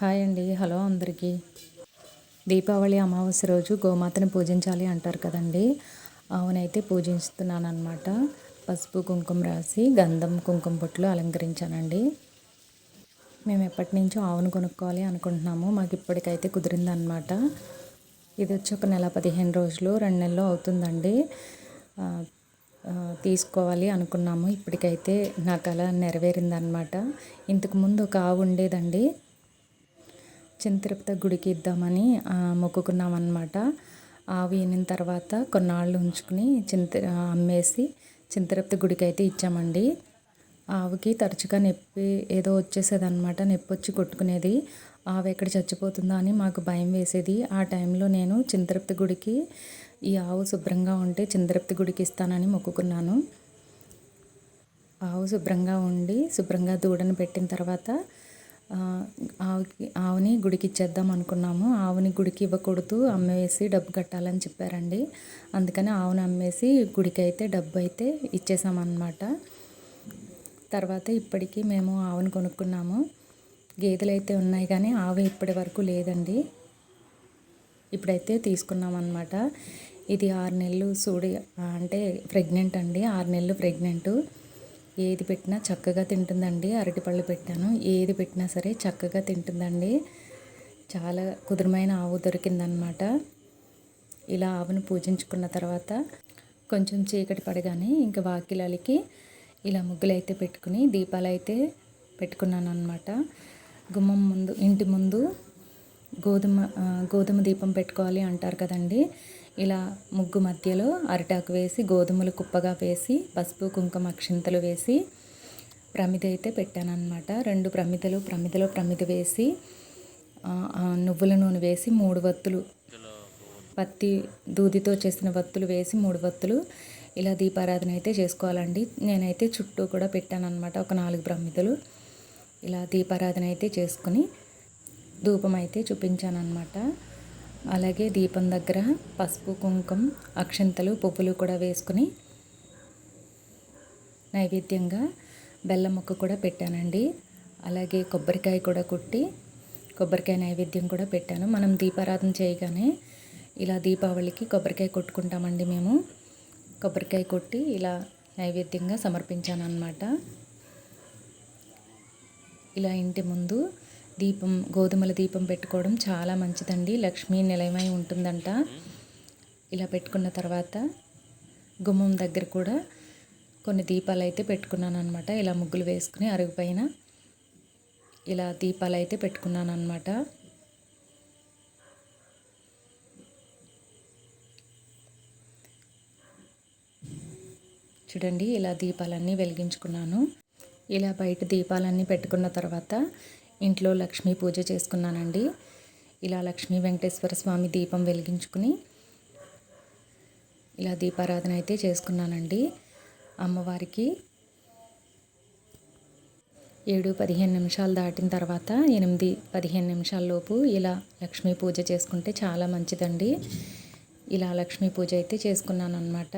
Hi అండి. Hello అందరికీ. దీపావళి అమావాస్య రోజు గోమాతని పూజించాలి అంటారు కదండి. ఆవునైతే పూజిస్తున్నాను అనమాట పసుపు కుంకుమ రాసి గంధం కుంకుమ బొట్లు అలంకరించానండి. మేము ఎప్పటి నుంచో ఆవును కొనుక్కోవాలి అనుకుంటున్నాము. మాకు ఇప్పటికైతే కుదిరిందనమాట ఇది వచ్చి ఒక నెల పదిహేను రోజులు రెండు నెలలు అవుతుందండి. తీసుకోవాలి అనుకున్నాము. ఇప్పటికైతే నా కళ నెరవేరిందనమాట ఇంతకుముందు ఒక ఆవు ఉండేదండి. చింతిరుపతి గుడికి ఇద్దామని మొక్కుకున్నాం అనమాట ఆవు ఈనిన తర్వాత కొన్నాళ్ళు ఉంచుకుని చింత అమ్మేసి చింతిరుపతి గుడికి అయితే ఇచ్చామండి. ఆవుకి తరచుగా నొప్పి ఏదో వచ్చేసేది అనమాట నొప్పి వచ్చి కొట్టుకునేది. ఆవు ఎక్కడ చచ్చిపోతుందా అని మాకు భయం వేసేది. ఆ టైంలో నేను చింతిరుపతి గుడికి ఈ ఆవు శుభ్రంగా ఉంటే చిందరప్తి గుడికి ఇస్తానని మొక్కుకున్నాను. ఆవు శుభ్రంగా ఉండి శుభ్రంగా దూడను పెట్టిన తర్వాత ఆవుకి ఆవుని గుడికి ఇచ్చేద్దాం అనుకున్నాము. ఆవుని గుడికి ఇవ్వకూడదు అమ్మేసి డబ్బు కట్టాలని చెప్పారండి. అందుకని ఆవుని అమ్మేసి గుడికి అయితే డబ్బు అయితే ఇచ్చేసామన్నమాట. తర్వాత ఇప్పటికీ మేము ఆవుని కొనుక్కున్నాము. గేదెలు అయితే ఉన్నాయి కానీ ఆవు ఇప్పటి వరకు లేదండి. ఇప్పుడైతే తీసుకున్నాం అనమాట ఇది ఆరు నెలలు సూడి అంటే ప్రెగ్నెంట్ అండి. ఆరు నెలలు ప్రెగ్నెంట్. ఏది పెట్టినా చక్కగా తింటుందండి. అరటిపళ్ళు పెట్టాను. ఏది పెట్టినా సరే చక్కగా తింటుందండి. చాలా కుదురమైన ఆవు దొరికిందనమాట. ఇలా ఆవును పూజించుకున్న తర్వాత కొంచెం చీకటి పడగానే ఇంకా వాకిలాలకి ఇలా ముగ్గులు అయితే పెట్టుకుని దీపాలు అయితే పెట్టుకున్నాను అనమాట గుమ్మం ముందు ఇంటి ముందు గోధుమ గోధుమ దీపం పెట్టుకోవాలి అంటారు కదండి. ఇలా ముగ్గు మధ్యలో అరిటాకు వేసి గోధుమలు కుప్పగా వేసి పసుపు కుంకుమ అక్షింతలు వేసి ప్రమిద అయితే పెట్టానమాట రెండు ప్రమిదలు ప్రమిదలో ప్రమిద వేసి నువ్వుల నూనె వేసి మూడు వత్తులు. పత్తి దూదితో చేసిన వత్తులు వేసి మూడు వత్తులు. ఇలా దీపారాధన అయితే చేసుకోవాలండి. నేనైతే చుట్టూ కూడా పెట్టానమాట ఒక నాలుగు ప్రమిదలు. ఇలా దీపారాధన అయితే చేసుకుని ధూపం అయితే చూపించాను అలాగే దీపం దగ్గర పసుపు కుంకుమ అక్షంతలు పువ్వులు కూడా వేసుకుని నైవేద్యంగా బెల్లం ముక్క కూడా పెట్టానండి. అలాగే కొబ్బరికాయ కూడా కొట్టి కొబ్బరికాయ నైవేద్యం కూడా పెట్టాను. మనం దీపారాధన చేయగానే ఇలా దీపావళికి కొబ్బరికాయ కొట్టుకుంటామండి మేము. కొబ్బరికాయ కొట్టి ఇలా నైవేద్యంగా సమర్పించాను అన్నమాట ఇలా ఇంటి ముందు దీపం గోధుమల దీపం పెట్టుకోవడం చాలా మంచిదండి. లక్ష్మీ నిలయమై ఉంటుందంట. ఇలా పెట్టుకున్న తర్వాత గుమ్మం దగ్గర కూడా కొన్ని దీపాలు అయితే పెట్టుకున్నాను అనమాట ఇలా ముగ్గులు వేసుకుని అరుగు పైన ఇలా దీపాలు అయితే పెట్టుకున్నాను అనమాట చూడండి ఇలా దీపాలన్నీ వెలిగించుకున్నాను. ఇలా బయట దీపాలన్నీ పెట్టుకున్న తర్వాత ఇంట్లో లక్ష్మీ పూజ చేసుకున్నానండి. ఇలా లక్ష్మీ వెంకటేశ్వర స్వామి దీపం వెలిగించుకుని ఇలా దీపారాధన అయితే చేసుకున్నానండి. అమ్మవారికి ఏడు పదిహేను నిమిషాలు దాటిన తర్వాత ఎనిమిది పదిహేను నిమిషాల్లోపు ఇలా లక్ష్మీ పూజ చేసుకుంటే చాలా మంచిదండి. ఇలా లక్ష్మీ పూజ అయితే చేసుకున్నాను అనమాట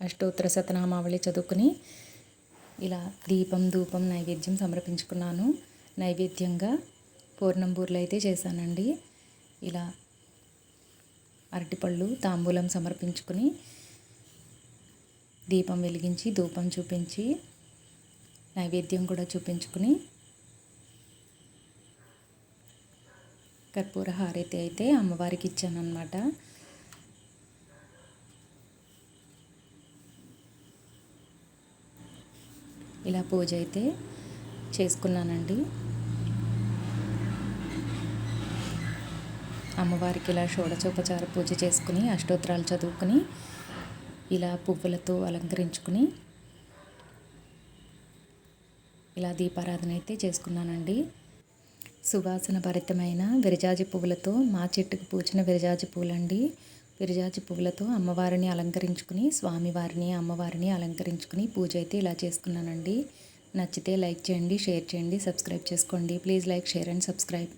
అష్టోత్తర శతనామావళి చదువుకుని ఇలా దీపం ధూపం నైవేద్యం సమర్పించుకున్నాను. నైవేద్యంగా పూర్ణంబూర్లు అయితే చేశానండి. ఇలా అరటిపళ్ళు తాంబూలం సమర్పించుకుని దీపం వెలిగించి ధూపం చూపించి నైవేద్యం కూడా చూపించుకుని కర్పూర హారతి అయితే అమ్మవారికి ఇచ్చాను ఇలా పూజ అయితే చేసుకున్నానండి. అమ్మవారికి ఇలా షోడచోపచార పూజ చేసుకుని అష్టోత్తరాలు చదువుకుని ఇలా పువ్వులతో అలంకరించుకుని ఇలా దీపారాధన అయితే చేసుకున్నానండి. సువాసన భరితమైన విరజాజి పువ్వులతో మా చెట్టుకు పూచిన విరజాజి పువ్వులండి విరజాజి పువ్వులతో అమ్మవారిని అలంకరించుకుని స్వామివారిని అమ్మవారిని అలంకరించుకుని పూజ అయితే ఇలా చేసుకున్నానండి. నచ్చితే లైక్ చేయండి షేర్ చేయండి సబ్స్క్రైబ్ చేసుకోండి. Please like share and subscribe.